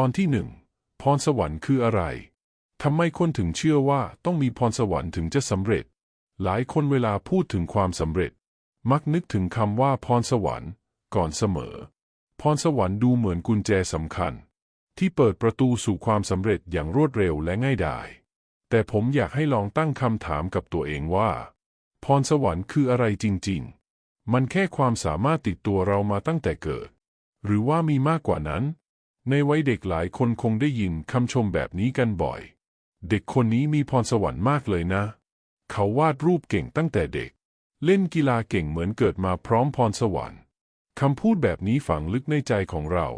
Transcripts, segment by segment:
ตอนที่หนึ่งพรสวรรค์คืออะไรทำไมคนถึงเชื่อว่าต้องมีพรสวรรค์ถึงจะสำเร็จ หลายคนเวลาพูดถึงความสำเร็จ มักนึกถึงคำว่าพรสวรรค์ ก่อนเสมอ พรสวรรค์ดูเหมือนกุญแจสำคัญ ที่เปิดประตูสู่ความสำเร็จอย่างรวดเร็วและง่ายดาย แต่ผมอยากให้ลองตั้งคำถามกับตัวเองว่า พรสวรรค์คืออะไรจริง ๆ มันแค่ความสามารถติดตัวเรามาตั้งแต่เกิด หรือว่ามีมากกว่านั้น ในวัยเด็กหลายคนคงได้ยินคำชมแบบนี้กันบ่อย เด็กคนนี้มีพรสวรรค์มากเลยนะ เขาวาดรูปเก่งตั้งแต่เด็ก เล่นกีฬาเก่งเหมือนเกิดมาพร้อมพรสวรรค์คำพูดแบบนี้ฝังลึกในใจของเรา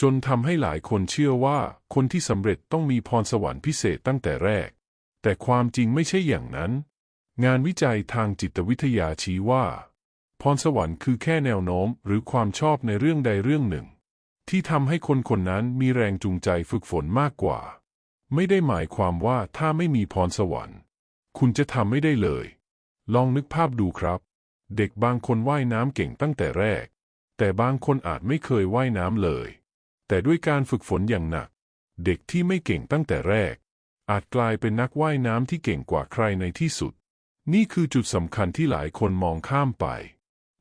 จนทำให้หลายคนเชื่อว่าคนที่สำเร็จต้องมีพรสวรรค์พิเศษตั้งแต่แรก แต่ความจริงไม่ใช่อย่างนั้น งานวิจัยทางจิตวิทยาชี้ว่า พรสวรรค์คือแค่แนวโน้มหรือความชอบในเรื่องใดเรื่องหนึ่ง ที่ทำให้คนคนนั้นมีแรงจูงใจฝึกฝนมากกว่า ไม่ได้หมายความว่าถ้าไม่มีพรสวรรค์ คุณจะทำไม่ได้เลย ลองนึกภาพดูครับ เด็กบางคนว่ายน้ำเก่งตั้งแต่แรก แต่บางคนอาจไม่เคยว่ายน้ำเลย แต่ด้วยการฝึกฝนอย่างหนัก เด็กที่ไม่เก่งตั้งแต่แรก อาจกลายเป็นนักว่ายน้ำที่เก่งกว่าใครในที่สุด นี่คือจุดสำคัญที่หลายคนมองข้ามไป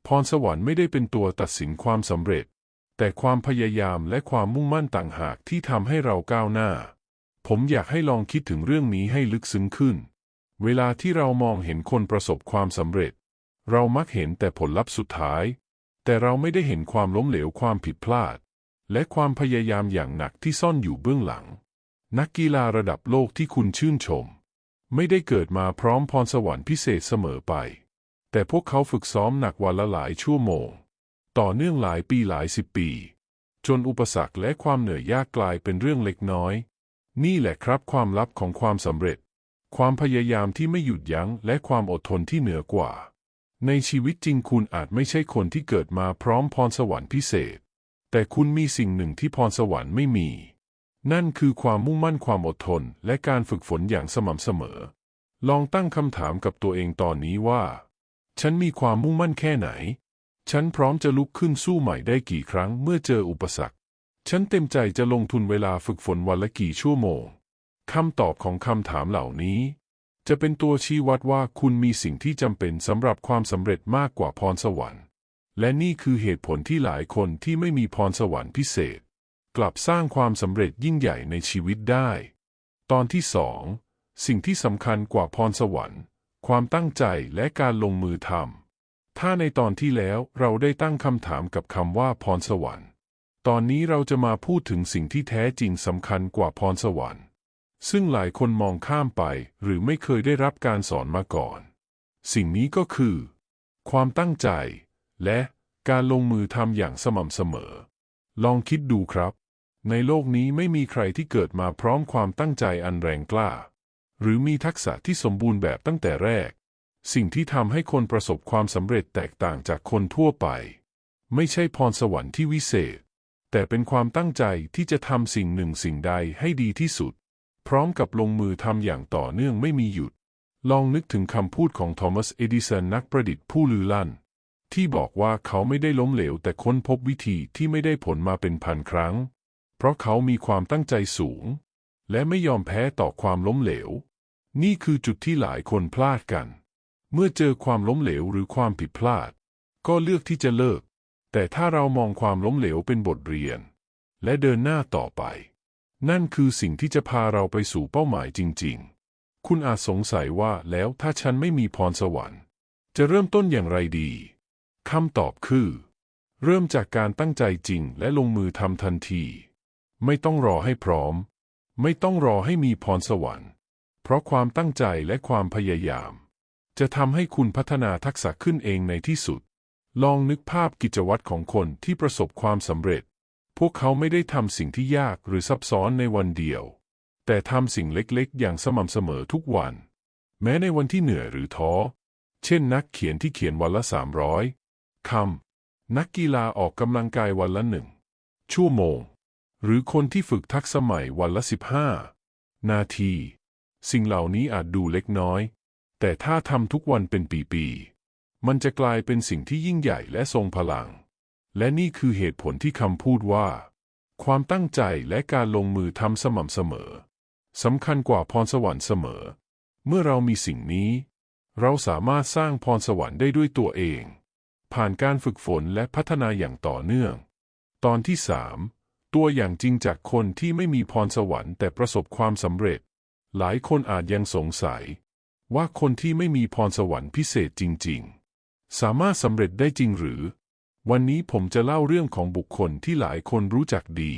พรสวรรค์ไม่ได้เป็นตัวตัดสินความสำเร็จ แต่ความพยายามและความมุ่งมั่นต่างหากที่ทำให้เราก้าวหน้า ผมอยากให้ลองคิดถึงเรื่องนี้ให้ลึกซึ้งขึ้น เวลาที่เรามองเห็นคนประสบความสำเร็จ เรามักเห็นแต่ผลลัพธ์สุดท้าย แต่เราไม่ได้เห็นความล้มเหลวความผิดพลาด และความพยายามอย่างหนักที่ซ่อนอยู่เบื้องหลัง นักกีฬาระดับโลกที่คุณชื่นชม ไม่ได้เกิดมาพร้อมพรสวรรค์พิเศษเสมอไป แต่พวกเขาฝึกซ้อมหนักวันละหลายชั่วโมง ต่อเนื่องหลายปีหลายสิบปี จนอุปสรรคและความเหนื่อยยากกลายเป็นเรื่องเล็กน้อย นี่แหละครับความลับของความสำเร็จ ความพยายามที่ไม่หยุดยั้งและความอดทนที่เหนือกว่า ในชีวิตจริงคุณอาจไม่ใช่คนที่เกิดมาพร้อมพรสวรรค์พิเศษ แต่คุณมีสิ่งหนึ่งที่พรสวรรค์ไม่มี นั่นคือความมุ่งมั่นความอดทนและการฝึกฝนอย่างสม่ำเสมอ ลองตั้งคำถามกับตัวเองตอนนี้ว่า ฉันมีความมุ่งมั่นแค่ไหน ฉันพร้อมจะลุกขึ้นสู้ใหม่ได้กี่ครั้งเมื่อเจออุปสรรค ฉันเต็มใจจะลงทุนเวลาฝึกฝนวันละกี่ชั่วโมง คำตอบของคำถามเหล่านี้ จะเป็นตัวชี้วัดว่าคุณมีสิ่งที่จำเป็นสำหรับความสำเร็จมากกว่าพรสวรรค์ และนี่คือเหตุผลที่หลายคนที่ไม่มีพรสวรรค์พิเศษ กลับสร้างความสำเร็จยิ่งใหญ่ในชีวิตได้ ตอนที่สองสิ่งที่สำคัญกว่าพรสวรรค์ ความตั้งใจและการลงมือทำ ถ้าในตอนที่แล้วเราได้ตั้งคำถามกับคำว่าพรสวรรค์ ตอนนี้เราจะมาพูดถึงสิ่งที่แท้จริงสำคัญกว่าพรสวรรค์ ซึ่งหลายคนมองข้ามไปหรือไม่เคยได้รับการสอนมาก่อน สิ่งนี้ก็คือ ความตั้งใจ และการลงมือทำอย่างสม่ำเสมอ ลองคิดดูครับ ในโลกนี้ไม่มีใครที่เกิดมาพร้อมความตั้งใจอันแรงกล้า หรือมีทักษะที่สมบูรณ์แบบตั้งแต่แรก สิ่งที่ทำให้คนประสบความสำเร็จแตกต่างจากคนทั่วไป ไม่ใช่พรสวรรค์ที่วิเศษ แต่เป็นความตั้งใจที่จะทำสิ่งหนึ่งสิ่งใดให้ดีที่สุด พร้อมกับลงมือทำอย่างต่อเนื่องไม่มีหยุด ลองนึกถึงคำพูดของโทมัส เอดิสันนักประดิษฐ์ผู้ลือลั่น ที่บอกว่าเขาไม่ได้ล้มเหลวแต่ค้นพบวิธีที่ไม่ได้ผลมาเป็นพันครั้ง เพราะเขามีความตั้งใจสูง และไม่ยอมแพ้ต่อความล้มเหลว นี่คือจุดที่หลายคนพลาดกัน เมื่อเจอความล้มเหลวหรือความผิดพลาด ก็เลือกที่จะเลิก แต่ถ้าเรามองความล้มเหลวเป็นบทเรียน และเดินหน้าต่อไป นั่นคือสิ่งที่จะพาเราไปสู่เป้าหมายจริง ๆ คุณอาจสงสัยว่าแล้วถ้าฉันไม่มีพรสวรรค์ จะเริ่มต้นอย่างไรดีคำตอบคือ เริ่มจากการตั้งใจจริงและลงมือทำทันที ไม่ต้องรอให้พร้อม ไม่ต้องรอให้มีพรสวรรค์ เพราะความตั้งใจและความพยายาม จะทำให้คุณพัฒนาทักษะขึ้นเองในที่สุด ลองนึกภาพกิจวัตรของคนที่ประสบความสำเร็จ พวกเขาไม่ได้ทำสิ่งที่ยากหรือซับซ้อนในวันเดียว แต่ทำสิ่งเล็กๆ อย่างสม่ำเสมอทุกวัน แม้ในวันที่เหนื่อยหรือท้อ เช่นนักเขียนที่เขียนวันละสามร้อยคำ นักกีฬาออกกำลังกายวันละหนึ่ง ชั่วโมง หรือคนที่ฝึกทักษะใหม่วันละสิบห้านาที สิ่งเหล่านี้อาจดูเล็กน้อย แต่ถ้าทำทุกวันเป็นปีๆ มันจะกลายเป็นสิ่งที่ยิ่งใหญ่และทรงพลัง และนี่คือเหตุผลที่คำพูดว่า ความตั้งใจและการลงมือทำสม่ำเสมอสำคัญกว่าพรสวรรค์เสมอ เมื่อเรามีสิ่งนี้ เราสามารถสร้างพรสวรรค์ได้ด้วยตัวเอง ผ่านการฝึกฝนและพัฒนาอย่างต่อเนื่อง ตอนที่สามตัวอย่างจริงจากคนที่ไม่มีพรสวรรค์แต่ประสบความสำเร็จ หลายคนอาจยังสงสัย ว่าคนที่ไม่มีพรสวรรค์พิเศษจริง ๆ สามารถสำเร็จได้จริงหรือ วันนี้ผมจะเล่าเรื่องของบุคคลที่หลายคนรู้จักดี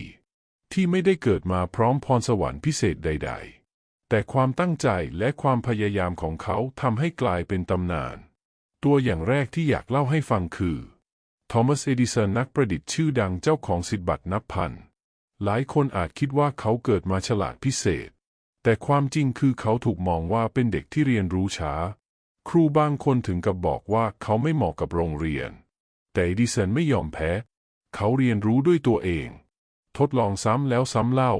ที่ไม่ได้เกิดมาพร้อมพรสวรรค์พิเศษใด ๆ แต่ความตั้งใจและความพยายามของเขาทำให้กลายเป็นตำนาน ตัวอย่างแรกที่อยากเล่าให้ฟังคือทอมัสเอดิสันนักประดิษฐ์ชื่อดังเจ้าของสิทธิบัตรนับพันหลายคนอาจคิดว่าเขาเกิดมาฉลาดพิเศษ แต่ความจริงคือเขาถูกมองว่าเป็นเด็กที่เรียนรู้ช้า ครูบางคนถึงกับบอกว่าเขาไม่เหมาะกับโรงเรียน แต่ดิสันไม่ยอมแพ้ เขาเรียนรู้ด้วยตัวเอง ทดลองซ้ำแล้วซ้ำเล่า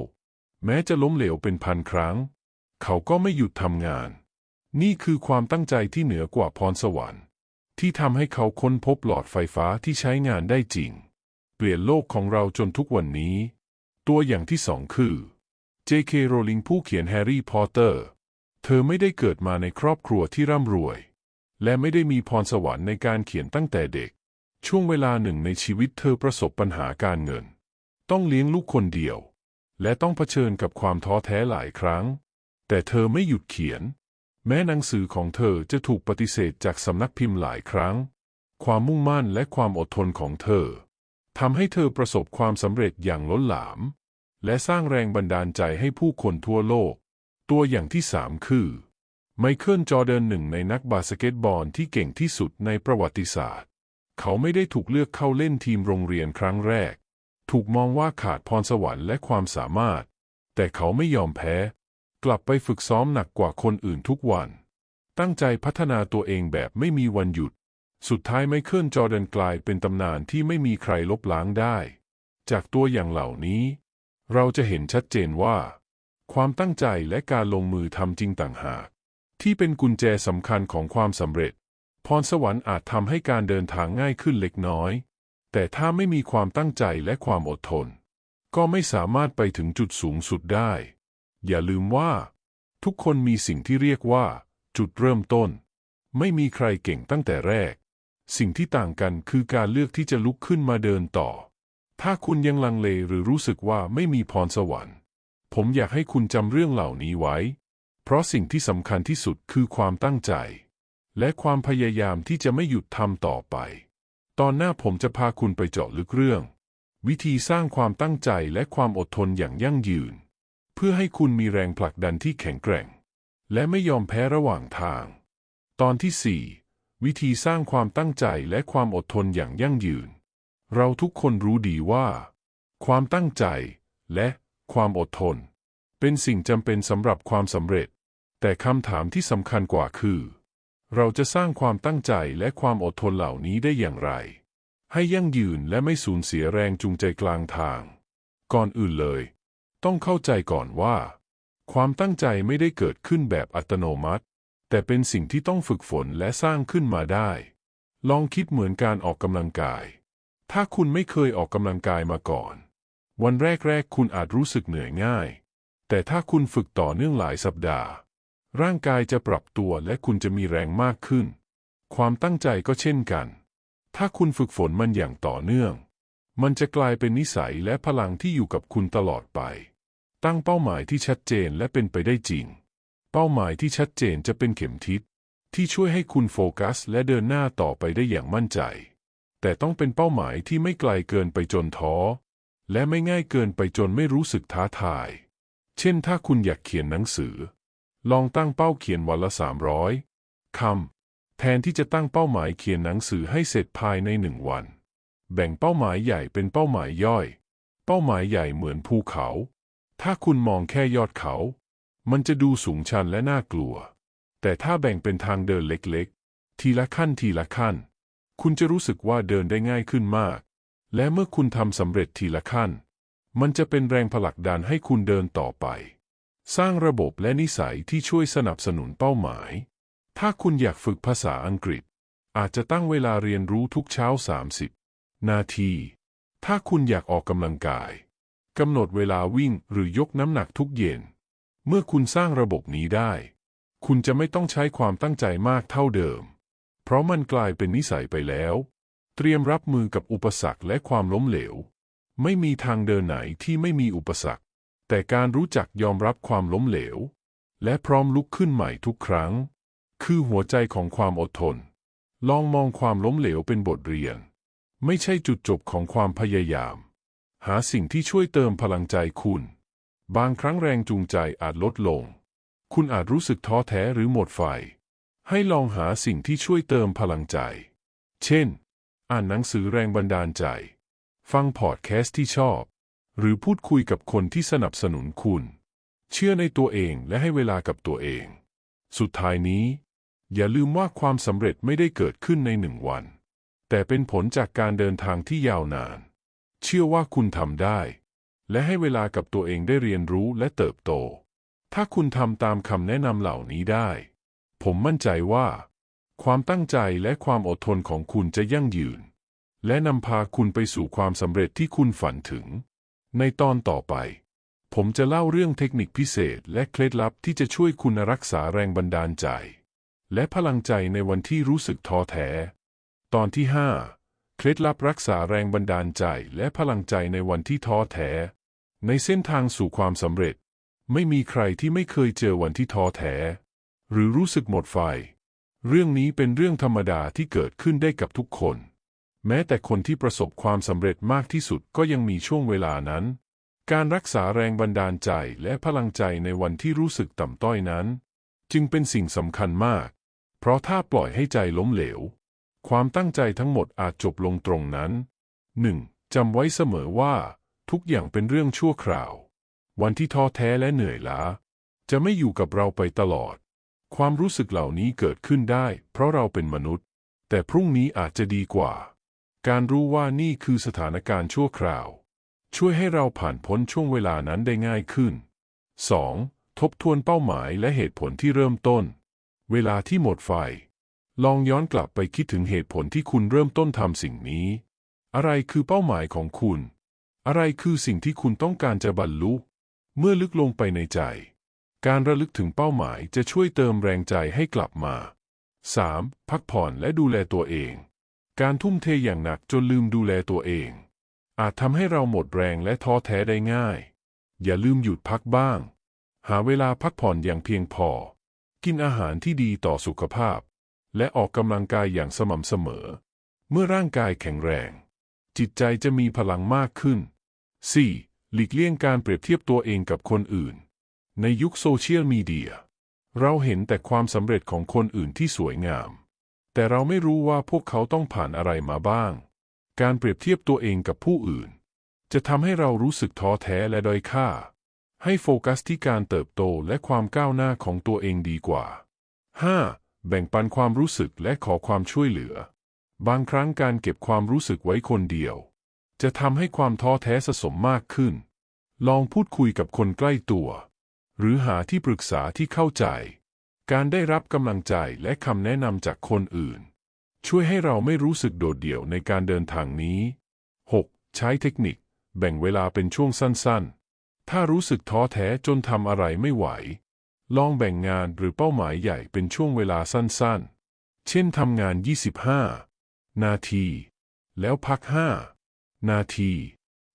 แม้จะล้มเหลวเป็นพันครั้ง เขาก็ไม่หยุดทำงาน นี่คือความตั้งใจที่เหนือกว่าพรสวรรค์ ที่ทำให้เขาค้นพบหลอดไฟฟ้าที่ใช้งานได้จริง เปลี่ยนโลกของเราจนทุกวันนี้ ตัวอย่างที่สองคือ J.K. Rowling ผู้เขียนแฮร์รี่พอตเตอร์ เธอไม่ได้เกิดมาในครอบครัวที่ร่ำรวย และไม่ได้มีพรสวรรค์ในการเขียนตั้งแต่เด็ก ช่วงเวลาหนึ่งในชีวิตเธอประสบปัญหาการเงิน ต้องเลี้ยงลูกคนเดียว และต้องเผชิญกับความท้อแท้หลายครั้ง แต่เธอไม่หยุดเขียน แม้หนังสือของเธอจะถูกปฏิเสธจากสำนักพิมพ์หลายครั้ง ความมุ่งมั่นและความอดทนของเธอทำให้เธอประสบความสำเร็จอย่างล้นหลาม และสร้างแรงบันดาลใจให้ผู้คนทั่วโลก ตัวอย่างที่สามคือไมเคิลจอร์แดนหนึ่งในนักบาสเกตบอลที่เก่งที่สุดในประวัติศาสตร์ เขาไม่ได้ถูกเลือกเข้าเล่นทีมโรงเรียนครั้งแรก ถูกมองว่าขาดพรสวรรค์และความสามารถ แต่เขาไม่ยอมแพ้ กลับไปฝึกซ้อมหนักกว่าคนอื่นทุกวัน ตั้งใจพัฒนาตัวเองแบบไม่มีวันหยุด สุดท้ายไมเคิลจอร์แดนกลายเป็นตำนานที่ไม่มีใครลบล้างได้ จากตัวอย่างเหล่านี้ เราจะเห็นชัดเจนว่า ความตั้งใจและการลงมือทำจริงต่างหาก ที่เป็นกุญแจสำคัญของความสำเร็จ พรสวรรค์อาจทำให้การเดินทางง่ายขึ้นเล็กน้อย แต่ถ้าไม่มีความตั้งใจและความอดทน ก็ไม่สามารถไปถึงจุดสูงสุดได้ อย่าลืมว่า ทุกคนมีสิ่งที่เรียกว่า จุดเริ่มต้น ไม่มีใครเก่งตั้งแต่แรก สิ่งที่ต่างกันคือการเลือกที่จะลุกขึ้นมาเดินต่อ ถ้าคุณยังลังเลหรือรู้สึกว่าไม่มีพรสวรรค์ ผมอยากให้คุณจำเรื่องเหล่านี้ไว้ เพราะสิ่งที่สำคัญที่สุดคือความตั้งใจ และความพยายามที่จะไม่หยุดทำต่อไป ตอนหน้าผมจะพาคุณไปเจาะลึกเรื่อง วิธีสร้างความตั้งใจและความอดทนอย่างยั่งยืน เพื่อให้คุณมีแรงผลักดันที่แข็งแกร่ง และไม่ยอมแพ้ระหว่างทาง ตอนที่ 4 วิธีสร้างความตั้งใจและความอดทนอย่างยั่งยืน เราทุกคนรู้ดีว่า ความตั้งใจและความอดทน เป็นสิ่งจำเป็นสำหรับความสำเร็จ แต่คำถามที่สำคัญกว่าคือ เราจะสร้างความตั้งใจและความอดทนเหล่านี้ได้อย่างไร ให้ยั่งยืนและไม่สูญเสียแรงจูงใจกลางทาง ก่อนอื่นเลย ต้องเข้าใจก่อนว่า ความตั้งใจไม่ได้เกิดขึ้นแบบอัตโนมัติ แต่เป็นสิ่งที่ต้องฝึกฝนและสร้างขึ้นมาได้ ลองคิดเหมือนการออกกำลังกาย ถ้าคุณไม่เคยออกกำลังกายมาก่อน วันแรกๆ คุณอาจรู้สึกเหนื่อยง่าย แต่ถ้าคุณฝึกต่อเนื่องหลายสัปดาห์ ร่างกายจะปรับตัวและคุณจะมีแรงมากขึ้น ความตั้งใจก็เช่นกัน ถ้าคุณฝึกฝนมันอย่างต่อเนื่อง มันจะกลายเป็นนิสัยและพลังที่อยู่กับคุณตลอดไป ตั้งเป้าหมายที่ชัดเจนและเป็นไปได้จริง เป้าหมายที่ชัดเจนจะเป็นเข็มทิศที่ช่วยให้คุณโฟกัสและเดินหน้าต่อไปได้อย่างมั่นใจ แต่ต้องเป็นเป้าหมายที่ไม่ไกลเกินไปจนท้อ และไม่ง่ายเกินไปจนไม่รู้สึกท้าทาย เช่นถ้าคุณอยากเขียนหนังสือ ลองตั้งเป้าเขียนวันละ 300 คำ แทนที่จะตั้งเป้าหมายเขียนหนังสือให้เสร็จภายในหนึ่งวัน แบ่งเป้าหมายใหญ่เป็นเป้าหมายย่อย เป้าหมายใหญ่เหมือนภูเขา ถ้าคุณมองแค่ยอดเขา มันจะดูสูงชันและน่ากลัว แต่ถ้าแบ่งเป็นทางเดินเล็กๆ ทีละขั้นทีละขั้น คุณจะรู้สึกว่าเดินได้ง่ายขึ้นมาก และเมื่อคุณทำสำเร็จทีละขั้น มันจะเป็นแรงผลักดันให้คุณเดินต่อไป สร้างระบบและนิสัยที่ช่วยสนับสนุนเป้าหมาย ถ้าคุณอยากฝึกภาษาอังกฤษ อาจจะตั้งเวลาเรียนรู้ทุกเช้า 30 นาที ถ้าคุณอยากออกกำลังกาย กำหนดเวลาวิ่งหรือยกน้ำหนักทุกเย็น เมื่อคุณสร้างระบบนี้ได้ คุณจะไม่ต้องใช้ความตั้งใจมากเท่าเดิม เพราะมันกลายเป็นนิสัยไปแล้ว เตรียมรับมือกับอุปสรรคและความล้มเหลว ไม่มีทางเดินไหนที่ไม่มีอุปสรรค แต่การรู้จักยอมรับความล้มเหลว และพร้อมลุกขึ้นใหม่ทุกครั้ง คือหัวใจของความอดทน ลองมองความล้มเหลวเป็นบทเรียน ไม่ใช่จุดจบของความพยายาม หาสิ่งที่ช่วยเติมพลังใจคุณ บางครั้งแรงจูงใจอาจลดลง คุณอาจรู้สึกท้อแท้หรือหมดไฟ ให้ลองหาสิ่งที่ช่วยเติมพลังใจ เช่น อ่านหนังสือแรงบันดาลใจ ฟังพอดแคสต์ที่ชอบ หรือพูดคุยกับคนที่สนับสนุนคุณ เชื่อในตัวเองและให้เวลากับตัวเอง สุดท้ายนี้ อย่าลืมว่าความสำเร็จไม่ได้เกิดขึ้นในหนึ่งวัน แต่เป็นผลจากการเดินทางที่ยาวนาน เชื่อว่าคุณทำได้ และให้เวลากับตัวเองได้เรียนรู้และเติบโต ถ้าคุณทำตามคำแนะนำเหล่านี้ได้ ผมมั่นใจว่า ความตั้งใจและความอดทนของคุณจะยั่งยืน และนำพาคุณไปสู่ความสำเร็จที่คุณฝันถึง ในตอนต่อไป ผมจะเล่าเรื่องเทคนิคพิเศษและเคล็ดลับที่จะช่วยคุณรักษาแรงบันดาลใจ และพลังใจในวันที่รู้สึกท้อแท้ ตอนที่ 5 เคล็ดลับรักษาแรงบันดาลใจและพลังใจในวันที่ท้อแท้ ในเส้นทางสู่ความสำเร็จ ไม่มีใครที่ไม่เคยเจอวันที่ท้อแท้ หรือรู้สึกหมดไฟ เรื่องนี้เป็นเรื่องธรรมดาที่เกิดขึ้นได้กับทุกคน แม้แต่คนที่ประสบความสำเร็จมากที่สุดก็ยังมีช่วงเวลานั้น การรักษาแรงบันดาลใจและพลังใจในวันที่รู้สึกต่ำต้อยนั้น จึงเป็นสิ่งสำคัญมาก เพราะถ้าปล่อยให้ใจล้มเหลว ความตั้งใจทั้งหมดอาจจบลงตรงนั้น 1. จำไว้เสมอว่า ทุกอย่างเป็นเรื่องชั่วคราว วันที่ท้อแท้และเหนื่อยล้าจะไม่อยู่กับเราไปตลอด ความรู้สึกเหล่านี้เกิดขึ้นได้ เพราะเราเป็นมนุษย์ แต่พรุ่งนี้อาจจะดีกว่า การรู้ว่านี่คือสถานการณ์ชั่วคราว ช่วยให้เราผ่านพ้นช่วงเวลานั้นได้ง่ายขึ้น 2. ทบทวนเป้าหมายและเหตุผลที่เริ่มต้น เวลาที่หมดไฟ ลองย้อนกลับไปคิดถึงเหตุผลที่คุณเริ่มต้นทำสิ่งนี้ อะไรคือเป้าหมายของคุณ อะไรคือสิ่งที่คุณต้องการจะบรรลุ เมื่อลึกลงไปในใจ การระลึกถึงเป้าหมายจะช่วยเติมแรงใจให้กลับมา 3. พักผ่อนและดูแลตัวเอง การทุ่มเทอย่างหนักจนลืมดูแลตัวเอง อาจทำให้เราหมดแรงและท้อแท้ได้ง่าย อย่าลืมหยุดพักบ้าง หาเวลาพักผ่อนอย่างเพียงพอ กินอาหารที่ดีต่อสุขภาพ และออกกำลังกายอย่างสม่ำเสมอ เมื่อร่างกายแข็งแรง จิตใจจะมีพลังมากขึ้น 4. หลีกเลี่ยงการเปรียบเทียบตัวเองกับคนอื่น ในยุคโซเชียลมีเดีย เราเห็นแต่ความสำเร็จของคนอื่นที่สวยงาม แต่เราไม่รู้ว่าพวกเขาต้องผ่านอะไรมาบ้าง การเปรียบเทียบตัวเองกับผู้อื่น จะทำให้เรารู้สึกท้อแท้และด้อยค่า ให้โฟกัสที่การเติบโตและความก้าวหน้าของตัวเองดีกว่า 5. แบ่งปันความรู้สึกและขอความช่วยเหลือ บางครั้งการเก็บความรู้สึกไว้คนเดียว จะทำให้ความท้อแท้สะสมมากขึ้น ลองพูดคุยกับคนใกล้ตัว หรือหาที่ปรึกษาที่เข้าใจ การได้รับกำลังใจและคำแนะนำจากคนอื่น ช่วยให้เราไม่รู้สึกโดดเดี่ยวในการเดินทางนี้ 6. ใช้เทคนิค แบ่งเวลาเป็นช่วงสั้นๆ ถ้ารู้สึกท้อแท้จนทำอะไรไม่ไหว ลองแบ่งงานหรือเป้าหมายใหญ่เป็นช่วงเวลาสั้นๆ เช่นทำงาน 25 นาที แล้วพัก 5 นาที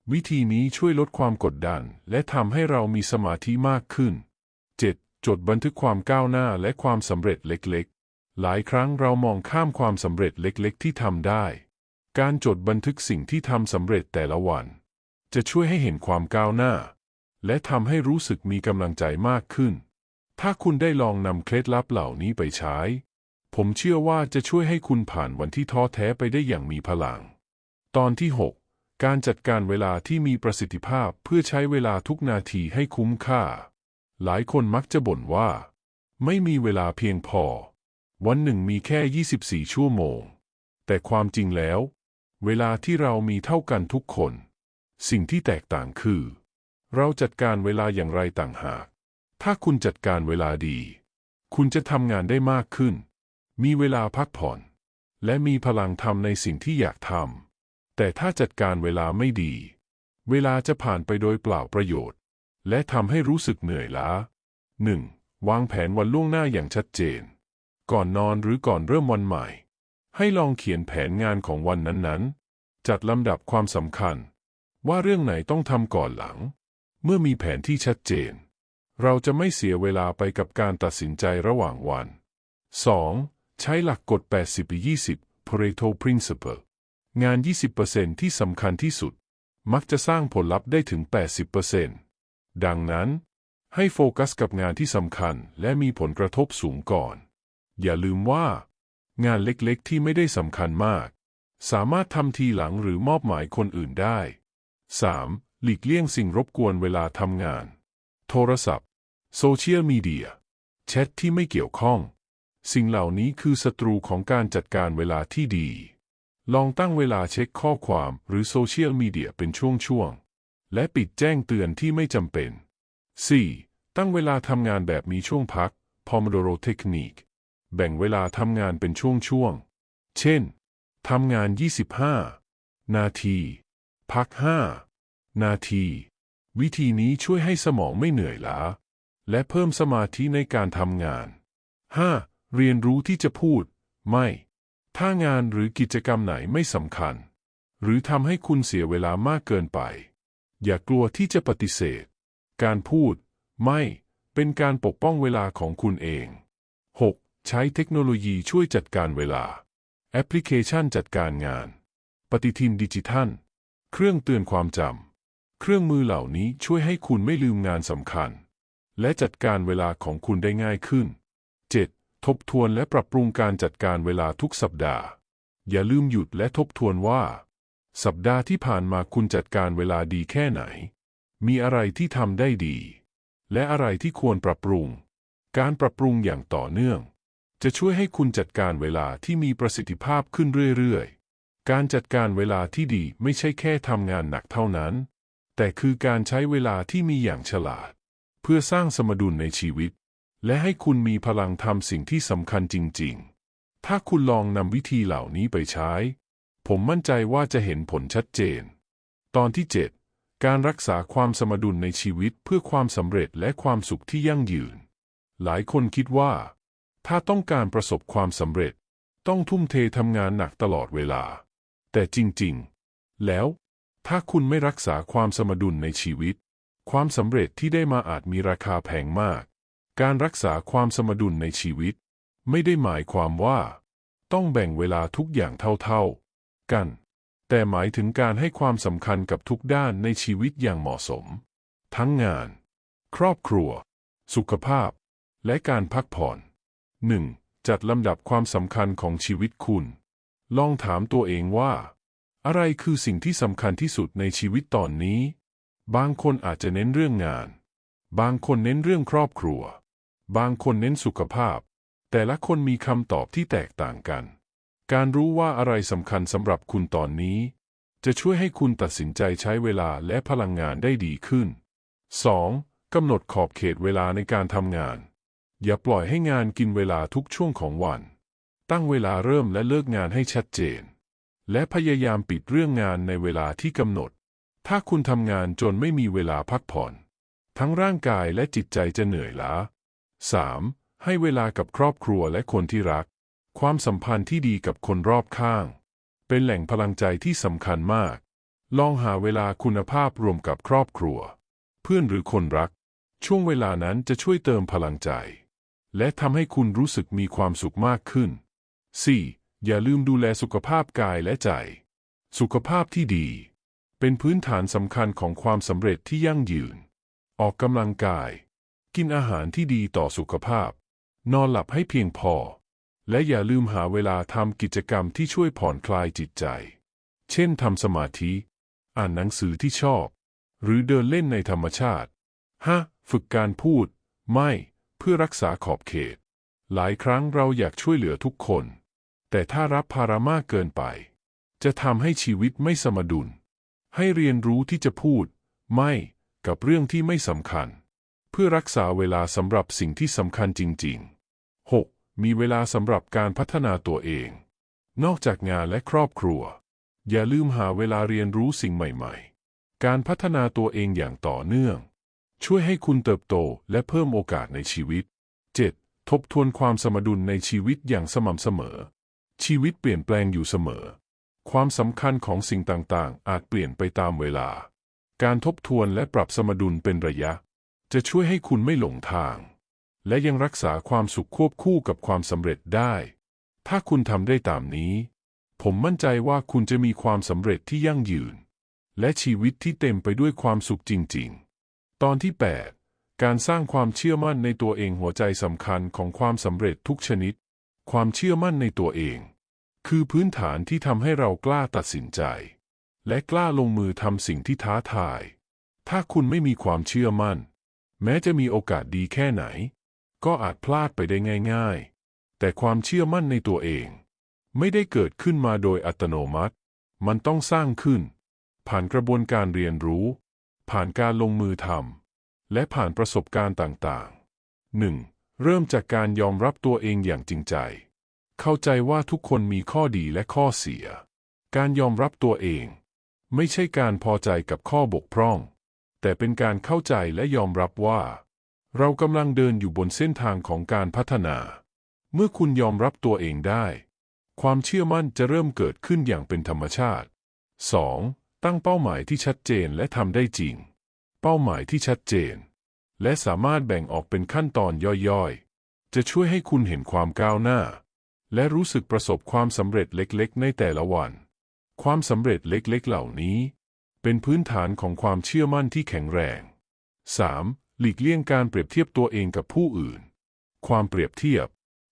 วิธีนี้ช่วยลดความกดดัน และทำให้เรามีสมาธิมากขึ้น 7. จดบันทึกความก้าวหน้าและความสำเร็จเล็กๆ หลายครั้งเรามองข้ามความสำเร็จเล็กๆ ที่ทำได้ การจดบันทึกสิ่งที่ทำสำเร็จแต่ละวัน จะช่วยให้เห็นความก้าวหน้า และทำให้รู้สึกมีกำลังใจมากขึ้น ถ้าคุณได้ลองนำเคล็ดลับเหล่านี้ไปใช้ ผมเชื่อว่าจะช่วยให้คุณผ่านวันที่ท้อแท้ไปได้อย่างมีพลัง ตอนที่ 6 การจัดการเวลาที่มีประสิทธิภาพเพื่อใช้เวลาทุกนาทีให้คุ้มค่า หลายคนมักจะบ่นว่า ไม่มีเวลาเพียงพอ วันหนึ่งมีแค่ 24 ชั่วโมง แต่ความจริงแล้ว เวลาที่เรามีเท่ากันทุกคน สิ่งที่แตกต่างคือ เราจัดการเวลาอย่างไรต่างหาก ถ้าคุณจัดการเวลาดี คุณจะทำงานได้มากขึ้น มีเวลาพักผ่อน และมีพลังทำในสิ่งที่อยากทำ แต่ถ้าจัดการเวลาไม่ดี เวลาจะผ่านไปโดยเปล่าประโยชน์ และทำให้รู้สึกเหนื่อยล้า 1. วางแผนวันล่วงหน้าอย่างชัดเจน ก่อนนอนหรือก่อนเริ่มวันใหม่ ให้ลองเขียนแผนงานของวันนั้นๆ จัดลำดับความสำคัญ ว่าเรื่องไหนต้องทำก่อนหลัง เมื่อมีแผนที่ชัดเจน เราจะไม่เสียเวลาไปกับการตัดสินใจระหว่างวัน 2. ใช้หลักกฎ 80-20 Pareto Principle งาน 20%ที่สำคัญที่สุด มักจะสร้างผลลัพธ์ได้ถึง 80%ดังนั้น ให้โฟกัสกับงานที่สำคัญและมีผลกระทบสูงก่อน อย่าลืมว่า งานเล็กๆ ที่ไม่ได้สำคัญมาก สามารถทำทีหลังหรือมอบหมายคนอื่นได้ 3. หลีกเลี่ยงสิ่งรบกวนเวลาทำงาน โทรศัพท์ โซเชียลมีเดียแชทที่ไม่เกี่ยวข้อง สิ่งเหล่านี้คือศัตรูของการจัดการเวลาที่ดี ลองตั้งเวลาเช็คข้อความหรือโซเชียลมีเดียเป็นช่วงๆ และปิดแจ้งเตือนที่ไม่จำเป็น 4. ตั้งเวลาทำงานแบบมีช่วงพัก Pomodoro Technique แบ่งเวลาทำงานเป็นช่วงๆ เช่น ทำงาน 25 นาที พัก 5 นาที วิธีนี้ช่วยให้สมองไม่เหนื่อยล้า และเพิ่มสมาธิในการทำงาน 5. เรียนรู้ที่จะพูด ไม่ ถ้างานหรือกิจกรรมไหนไม่สำคัญ หรือทำให้คุณเสียเวลามากเกินไป อย่ากลัวที่จะปฏิเสธ การพูด ไม่เป็นการปกป้องเวลาของคุณเอง 6. ใช้เทคโนโลยีช่วยจัดการเวลา แอปพลิเคชันจัดการงาน ปฏิทินดิจิทัล เครื่องเตือนความจำ เครื่องมือเหล่านี้ช่วยให้คุณไม่ลืมงานสำคัญ และจัดการเวลาของคุณได้ง่ายขึ้น ทบทวนและปรับปรุงการจัดการเวลาทุกสัปดาห์ อย่าลืมหยุดและทบทวนว่า สัปดาห์ที่ผ่านมาคุณจัดการเวลาดีแค่ไหน มีอะไรที่ทำได้ดี และอะไรที่ควรปรับปรุง การปรับปรุงอย่างต่อเนื่อง จะช่วยให้คุณจัดการเวลาที่มีประสิทธิภาพขึ้นเรื่อยๆ การจัดการเวลาที่ดีไม่ใช่แค่ทำงานหนักเท่านั้น แต่คือการใช้เวลาที่มีอย่างฉลาด เพื่อสร้างสมดุลในชีวิต และให้คุณมีพลังทำสิ่งที่สำคัญจริง ๆ ถ้าคุณลองนำวิธีเหล่านี้ไปใช้ ผมมั่นใจว่าจะเห็นผลชัดเจน ตอนที่ 7 การรักษาความสมดุลในชีวิตเพื่อความสำเร็จและความสุขที่ยั่งยืน หลายคนคิดว่า ถ้าต้องการประสบความสำเร็จ ต้องทุ่มเททำงานหนักตลอดเวลา แต่จริง ๆ แล้ว ถ้าคุณไม่รักษาความสมดุลในชีวิต ความสำเร็จที่ได้มาอาจมีราคาแพงมาก การรักษาความสมดุลในชีวิต ไม่ได้หมายความว่า ต้องแบ่งเวลาทุกอย่างเท่าๆ กัน แต่หมายถึงการให้ความสำคัญกับทุกด้านในชีวิตอย่างเหมาะสม ทั้งงาน ครอบครัว สุขภาพ และการพักผ่อน 1. จัดลำดับความสำคัญของชีวิตคุณ ลองถามตัวเองว่า อะไรคือสิ่งที่สำคัญที่สุดในชีวิตตอนนี้ บางคนอาจจะเน้นเรื่องงาน บางคนเน้นเรื่องครอบครัว บางคนเน้นสุขภาพ แต่ละคนมีคำตอบที่แตกต่างกัน การรู้ว่าอะไรสำคัญสำหรับคุณตอนนี้ จะช่วยให้คุณตัดสินใจใช้เวลาและพลังงานได้ดีขึ้น 2. กำหนดขอบเขตเวลาในการทำงาน อย่าปล่อยให้งานกินเวลาทุกช่วงของวัน ตั้งเวลาเริ่มและเลิกงานให้ชัดเจน และพยายามปิดเรื่องงานในเวลาที่กำหนด ถ้าคุณทำงานจนไม่มีเวลาพักผ่อน ทั้งร่างกายและจิตใจจะเหนื่อยล้า 3. ให้เวลากับครอบครัวและคนที่รัก ความสัมพันธ์ที่ดีกับคนรอบข้าง เป็นแหล่งพลังใจที่สำคัญมาก ลองหาเวลาคุณภาพรวมกับครอบครัว เพื่อนหรือคนรัก ช่วงเวลานั้นจะช่วยเติมพลังใจ และทำให้คุณรู้สึกมีความสุขมากขึ้น 4. อย่าลืมดูแลสุขภาพกายและใจ สุขภาพที่ดี เป็นพื้นฐานสำคัญของความสำเร็จที่ยั่งยืน ออกกำลังกาย กินอาหารที่ดีต่อสุขภาพ นอนหลับให้เพียงพอ และอย่าลืมหาเวลาทำกิจกรรมที่ช่วยผ่อนคลายจิตใจ เช่นทำสมาธิ อ่านหนังสือที่ชอบ หรือเดินเล่นในธรรมชาติ 5. ฝึกการพูด ไม่ เพื่อรักษาขอบเขต หลายครั้งเราอยากช่วยเหลือทุกคน แต่ถ้ารับภาระมากเกินไป จะทำให้ชีวิตไม่สมดุล ให้เรียนรู้ที่จะพูด ไม่ กับเรื่องที่ไม่สำคัญ เพื่อรักษาเวลาสำหรับสิ่งที่สำคัญจริง ๆ 6. มีเวลาสำหรับการพัฒนาตัวเอง นอกจากงานและครอบครัว อย่าลืมหาเวลาเรียนรู้สิ่งใหม่ ๆ การพัฒนาตัวเองอย่างต่อเนื่อง ช่วยให้คุณเติบโตและเพิ่มโอกาสในชีวิต 7. ทบทวนความสมดุลในชีวิตอย่างสม่ำเสมอ ชีวิตเปลี่ยนแปลงอยู่เสมอ ความสำคัญของสิ่งต่าง ๆ อาจเปลี่ยนไปตามเวลา การทบทวนและปรับสมดุลเป็นระยะ จะช่วยให้คุณไม่หลงทาง และยังรักษาความสุขควบคู่กับความสำเร็จได้ ถ้าคุณทำได้ตามนี้ ผมมั่นใจว่าคุณจะมีความสำเร็จที่ยั่งยืน และชีวิตที่เต็มไปด้วยความสุขจริง ๆ ตอนที่ 8 การสร้างความเชื่อมั่นในตัวเองหัวใจสำคัญของความสำเร็จทุกชนิด ความเชื่อมั่นในตัวเอง คือพื้นฐานที่ทำให้เรากล้าตัดสินใจ และกล้าลงมือทำสิ่งที่ท้าทาย ถ้าคุณไม่มีความเชื่อมั่น แม้จะมีโอกาสดีแค่ไหน ก็อาจพลาดไปได้ง่าย ๆ แต่ความเชื่อมั่นในตัวเอง ไม่ได้เกิดขึ้นมาโดยอัตโนมัติ มันต้องสร้างขึ้น ผ่านกระบวนการเรียนรู้ ผ่านการลงมือทำและผ่านประสบการณ์ต่างๆ 1. เริ่มจากการยอมรับตัวเองอย่างจริงใจ เข้าใจว่าทุกคนมีข้อดีและข้อเสีย การยอมรับตัวเอง ไม่ใช่การพอใจกับข้อบกพร่อง แต่เป็นการเข้าใจและยอมรับว่า เรากำลังเดินอยู่บนเส้นทางของการพัฒนา เมื่อคุณยอมรับตัวเองได้ ความเชื่อมั่นจะเริ่มเกิดขึ้นอย่างเป็นธรรมชาติ 2. ตั้งเป้าหมายที่ชัดเจนและทำได้จริง เป้าหมายที่ชัดเจน และสามารถแบ่งออกเป็นขั้นตอนย่อยๆ จะช่วยให้คุณเห็นความก้าวหน้า และรู้สึกประสบความสำเร็จเล็กๆ ในแต่ละวัน ความสำเร็จเล็กๆ เหล่านี้ เป็นพื้นฐานของความเชื่อมั่นที่แข็งแรง 3. หลีกเลี่ยงการเปรียบเทียบตัวเองกับผู้อื่น ความเปรียบเทียบ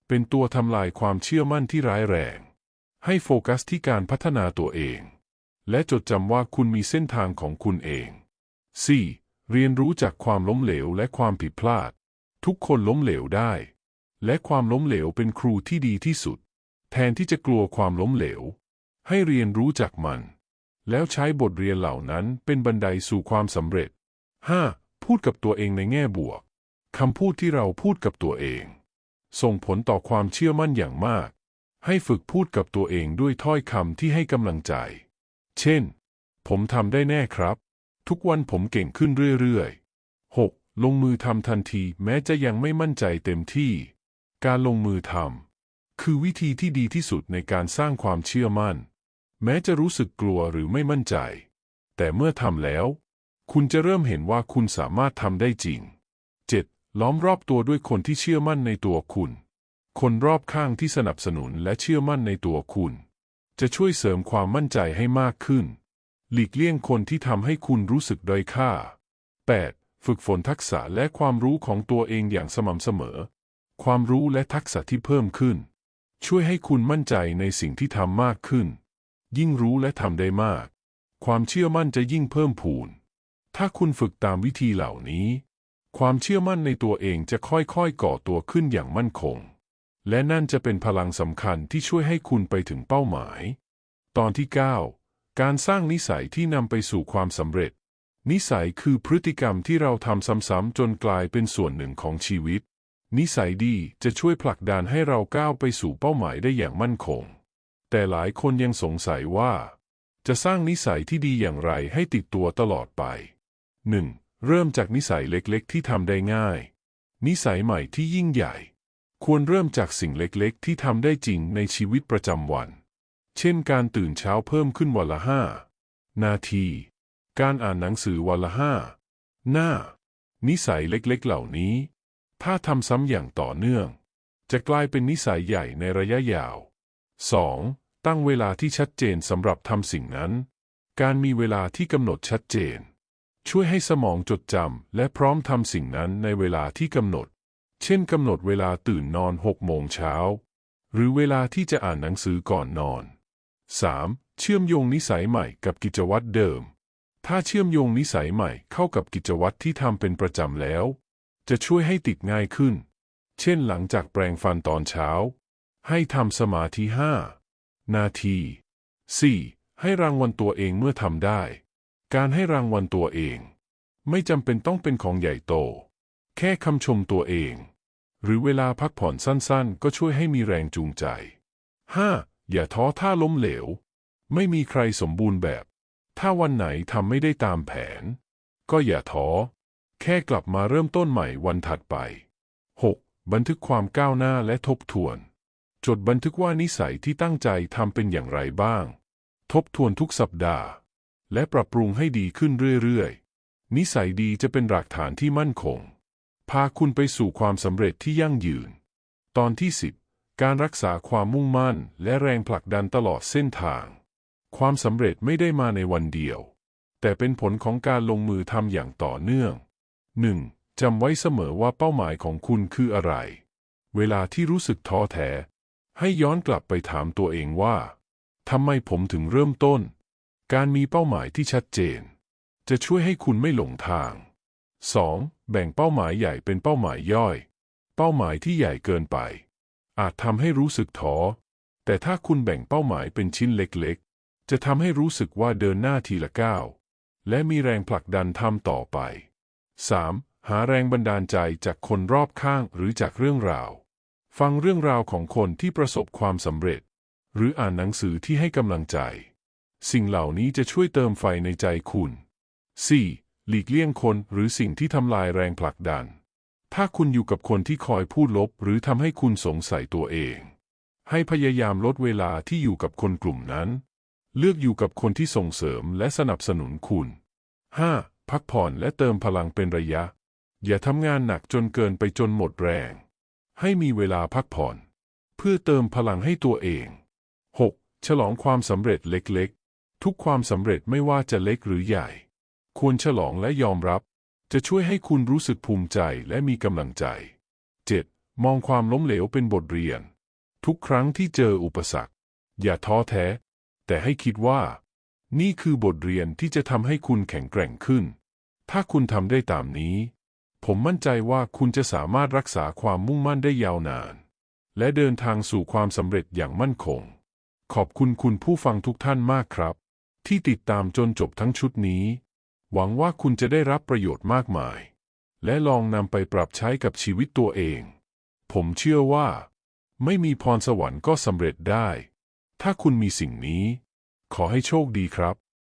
เป็นตัวทำลายความเชื่อมั่นที่ร้ายแรง ให้โฟกัสที่การพัฒนาตัวเอง และจดจำว่าคุณมีเส้นทางของคุณเอง 4. เรียนรู้จากความล้มเหลวและความผิดพลาด ทุกคนล้มเหลวได้ และความล้มเหลวเป็นครูที่ดีที่สุด แทนที่จะกลัวความล้มเหลว ให้เรียนรู้จากมัน แล้วใช้บทเรียนเหล่านั้นเป็นบันไดสู่ความสำเร็จ 5. พูดกับตัวเองในแง่บวกคำพูดที่เราพูดกับตัวเอง ส่งผลต่อความเชื่อมั่นอย่างมาก ให้ฝึกพูดกับตัวเองด้วยถ้อยคำที่ให้กำลังใจ เช่น ผมทำได้แน่ครับ ทุกวันผมเก่งขึ้นเรื่อยๆ 6. ลงมือทำทันทีแม้จะยังไม่มั่นใจเต็มที่ การลงมือทำคือวิธีที่ดีที่สุดในการสร้างความเชื่อมั่น แม้จะรู้สึกกลัวหรือไม่มั่นใจ แต่เมื่อทำแล้ว คุณจะเริ่มเห็นว่าคุณสามารถทำได้จริง 7. ล้อมรอบตัวด้วยคนที่เชื่อมั่นในตัวคุณ คนรอบข้างที่สนับสนุนและเชื่อมั่นในตัวคุณ จะช่วยเสริมความมั่นใจให้มากขึ้น หลีกเลี่ยงคนที่ทำให้คุณรู้สึกด้อยค่า 8. ฝึกฝนทักษะและความรู้ของตัวเองอย่างสม่ำเสมอ ความรู้และทักษะที่เพิ่มขึ้น ช่วยให้คุณมั่นใจในสิ่งที่ทำมากขึ้น ยิ่งรู้และทำได้มาก ความเชื่อมั่นจะยิ่งเพิ่มพูน ถ้าคุณฝึกตามวิธีเหล่านี้ ความเชื่อมั่นในตัวเองจะค่อยๆก่อตัวขึ้นอย่างมั่นคง และนั่นจะเป็นพลังสำคัญที่ช่วยให้คุณไปถึงเป้าหมาย ตอนที่ 9 การสร้างนิสัยที่นำไปสู่ความสำเร็จ นิสัยคือพฤติกรรมที่เราทำซ้ำๆจนกลายเป็นส่วนหนึ่งของชีวิต นิสัยดีจะช่วยผลักดันให้เราก้าวไปสู่เป้าหมายได้อย่างมั่นคง แต่หลายคนยังสงสัยว่า จะสร้างนิสัยที่ดีอย่างไรให้ติดตัวตลอดไป 1. เริ่มจากนิสัยเล็กๆ ที่ทำได้ง่าย นิสัยใหม่ที่ยิ่งใหญ่ ควรเริ่มจากสิ่งเล็กๆ ที่ทำได้จริงในชีวิตประจำวัน เช่นการตื่นเช้าเพิ่มขึ้นวันละห้านาที การอ่านหนังสือวันละห้าหน้า นิสัยเล็กๆ เหล่านี้ ถ้าทำซ้ำอย่างต่อเนื่อง จะกลายเป็นนิสัยใหญ่ในระยะยาว 2. ตั้งเวลาที่ชัดเจนสำหรับทำสิ่งนั้น การมีเวลาที่กำหนดชัดเจน ช่วยให้สมองจดจำและพร้อมทำสิ่งนั้นในเวลาที่กำหนด เช่นกำหนดเวลาตื่นนอน 6 โมงเช้า หรือเวลาที่จะอ่านหนังสือก่อนนอน 3. เชื่อมโยงนิสัยใหม่กับกิจวัตรเดิม ถ้าเชื่อมโยงนิสัยใหม่เข้ากับกิจวัตรที่ทำเป็นประจำแล้ว จะช่วยให้ติดง่ายขึ้น เช่นหลังจากแปรงฟันตอนเช้า ให้ทำสมาธิห้านาที 4. ให้รางวัลตัวเองเมื่อทำได้ การให้รางวัลตัวเอง ไม่จำเป็นต้องเป็นของใหญ่โต แค่คำชมตัวเอง หรือเวลาพักผ่อนสั้นๆ ก็ช่วยให้มีแรงจูงใจ 5. อย่าท้อท่าล้มเหลว ไม่มีใครสมบูรณ์แบบ ถ้าวันไหนทำไม่ได้ตามแผน ก็อย่าท้อ แค่กลับมาเริ่มต้นใหม่วันถัดไป 6. บันทึกความก้าวหน้าและทบทวน จดบันทึกว่านิสัยที่ตั้งใจทำเป็นอย่างไรบ้าง ทบทวนทุกสัปดาห์ และปรับปรุงให้ดีขึ้นเรื่อยๆ นิสัยดีจะเป็นหลักฐานที่มั่นคง พาคุณไปสู่ความสำเร็จที่ยั่งยืน ตอนที่ 10 การรักษาความมุ่งมั่นและแรงผลักดันตลอดเส้นทาง ความสำเร็จไม่ได้มาในวันเดียว แต่เป็นผลของการลงมือทำอย่างต่อเนื่อง 1. จำไว้เสมอว่าเป้าหมายของคุณคืออะไร เวลาที่รู้สึกท้อแท้ ให้ย้อนกลับไปถามตัวเองว่าทำไมผมถึงเริ่มต้น การมีเป้าหมายที่ชัดเจน จะช่วยให้คุณไม่หลงทาง 2. แบ่งเป้าหมายใหญ่เป็นเป้าหมายย่อย เป้าหมายที่ใหญ่เกินไป อาจทำให้รู้สึกท้อ แต่ถ้าคุณแบ่งเป้าหมายเป็นชิ้นเล็กๆ จะทำให้รู้สึกว่าเดินหน้าทีละก้าวและมีแรงผลักดันทำต่อไป 3. หาแรงบันดาลใจจากคนรอบข้างหรือจากเรื่องราว ฟังเรื่องราวของคนที่ประสบความสำเร็จ หรืออ่านหนังสือที่ให้กำลังใจ สิ่งเหล่านี้จะช่วยเติมไฟในใจคุณ 4. หลีกเลี่ยงคนหรือสิ่งที่ทำลายแรงผลักดัน ถ้าคุณอยู่กับคนที่คอยพูดลบ หรือทำให้คุณสงสัยตัวเอง ให้พยายามลดเวลาที่อยู่กับคนกลุ่มนั้น เลือกอยู่กับคนที่ส่งเสริมและสนับสนุนคุณ 5. พักผ่อนและเติมพลังเป็นระยะ อย่าทำงานหนักจนเกินไปจนหมดแรง ให้มีเวลาพักผ่อน เพื่อเติมพลังให้ตัวเอง 6. ฉลองความสำเร็จเล็กๆ ทุกความสำเร็จไม่ว่าจะเล็กหรือใหญ่ ควรฉลองและยอมรับ จะช่วยให้คุณรู้สึกภูมิใจและมีกำลังใจ 7. มองความล้มเหลวเป็นบทเรียน ทุกครั้งที่เจออุปสรรค อย่าท้อแท้ แต่ให้คิดว่า นี่คือบทเรียนที่จะทำให้คุณแข็งแกร่งขึ้น ถ้าคุณทำได้ตามนี้ ผมมั่นใจว่าคุณจะสามารถรักษาความมุ่งมั่นได้ยาวนาน และเดินทางสู่ความสำเร็จอย่างมั่นคง ขอบคุณคุณผู้ฟังทุกท่านมากครับ ที่ติดตามจนจบทั้งชุดนี้ หวังว่าคุณจะได้รับประโยชน์มากมาย และลองนำไปปรับใช้กับชีวิตตัวเอง ผมเชื่อว่า ไม่มีพรสวรรค์ก็สำเร็จได้ ถ้าคุณมีสิ่งนี้ ขอให้โชคดีครับ